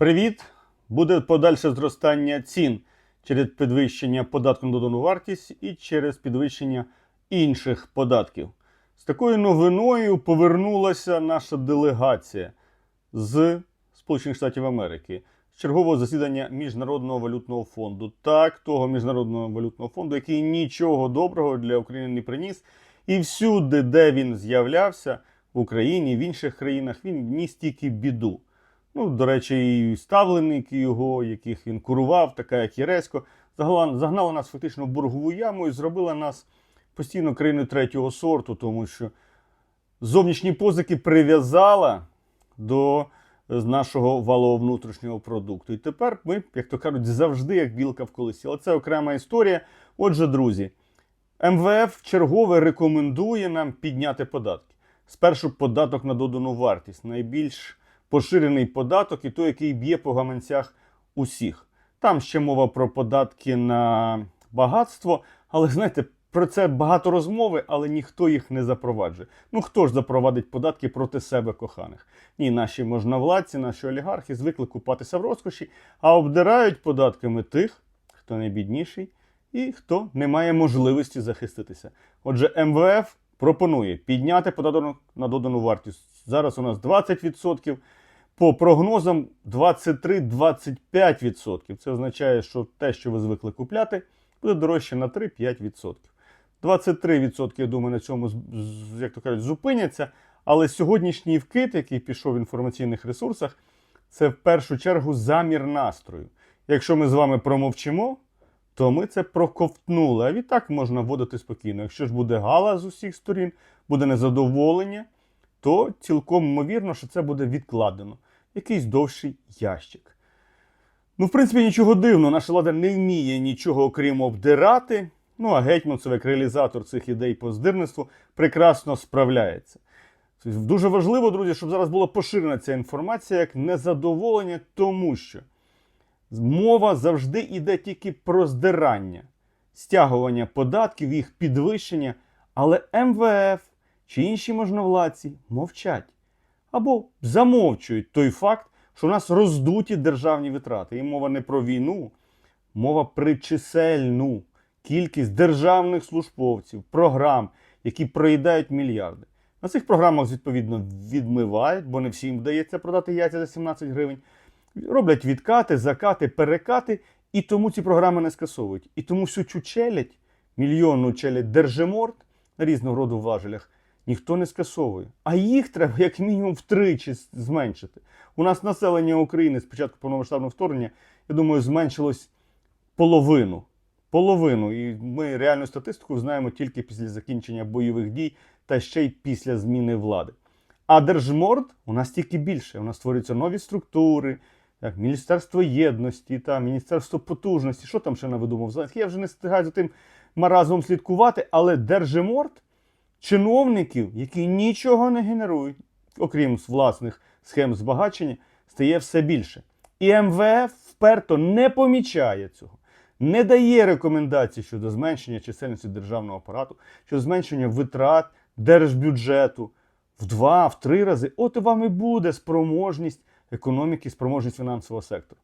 Привіт! Буде подальше зростання цін через підвищення податку на додану вартість і через підвищення інших податків. З такою новиною повернулася наша делегація з Сполучених Штатів Америки з чергового засідання Міжнародного валютного фонду. Так, того міжнародного валютного фонду, який нічого доброго для України не приніс. І всюди, де він з'являвся, в Україні, в інших країнах, він ніс тільки біду. Ну, до речі, і ставленики його, яких він курував, така як Єресько, загнала, нас фактично в боргову яму і зробила нас постійно країною третього сорту, тому що зовнішні позики прив'язала до нашого валового внутрішнього продукту. І тепер ми, як то кажуть, завжди як білка в колесі. Але це окрема історія. Отже, друзі, МВФ чергове рекомендує нам підняти податки. Спершу податок на додану вартість, найбільш поширений податок і той, який б'є по гаманцях усіх. Там ще мова про податки на багатство, але знаєте, про це багато розмови, але ніхто їх не запроваджує. Ну хто ж запровадить податки проти себе коханих? Ні, наші можновладці, наші олігархи звикли купатися в розкоші, а обдирають податками тих, хто найбідніший і хто не має можливості захиститися. Отже, МВФ пропонує підняти податок на додану вартість. Зараз у нас 20%. По прогнозам 23-25%. Це означає, що те, що ви звикли купляти, буде дорожче на 3-5%. 23%, я думаю, на цьому, як то кажуть, зупиняться. Але сьогоднішній вкид, який пішов в інформаційних ресурсах, це в першу чергу замір настрою. Якщо ми з вами промовчимо, то ми це проковтнули. А відтак можна вводити спокійно. Якщо ж буде гала з усіх сторін, буде незадоволення, то цілком ймовірно, що це буде відкладено. Якийсь довший ящик. Ну, в принципі, нічого дивного, наша влада не вміє нічого окрім обдирати. Ну, а Гетьманцев, як реалізатор цих ідей по здирництву, прекрасно справляється. Тобто Дуже важливо, друзі, щоб зараз була поширена ця інформація як незадоволення, тому що мова завжди йде тільки про здирання, стягування податків, їх підвищення, але МВФ чи інші можновладці мовчать або замовчують той факт, що у нас роздуті державні витрати. І мова не про війну, мова про чисельну кількість державних службовців, програм, які проїдають мільярди. На цих програмах, відповідно, відмивають, бо не всім вдається продати яйця за 17 гривень. Роблять відкати, закати, перекати, і тому ці програми не скасовують. І тому всю цю челядь, мільйонну челядь держиморд на різного роду важелях, ніхто не скасовує. А їх треба як мінімум втричі зменшити. У нас населення України з початку повномасштабного вторгнення, я думаю, зменшилось половину. Половину. І ми реальну статистику знаємо тільки після закінчення бойових дій та ще й після зміни влади. А Держморд у нас тільки більше. У нас створюються нові структури, як Міністерство єдності та Міністерство потужності. Що там ще навидумав? Знаєте, Я вже не встигаю за тим маразмом слідкувати, але Держиморд чиновників, які нічого не генерують, окрім власних схем збагачення, стає все більше. І МВФ вперто не помічає цього, не дає рекомендацій щодо зменшення чисельності державного апарату, щодо зменшення витрат держбюджету в два, в три рази. От і вам і буде спроможність економіки, спроможність фінансового сектору.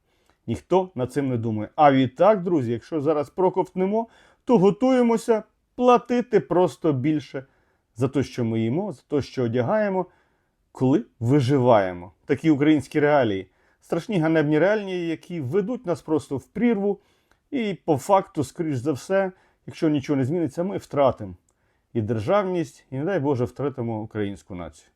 Ніхто над цим не думає. А відтак, друзі, якщо зараз проковтнемо, то готуємося платити просто більше за те, що ми їмо, за те, що одягаємо, коли виживаємо. Такі українські реалії. Страшні ганебні реалії, які ведуть нас просто в прірву, і по факту, скоріш за все, якщо нічого не зміниться, ми втратимо і державність, і, не дай Боже, втратимо українську націю.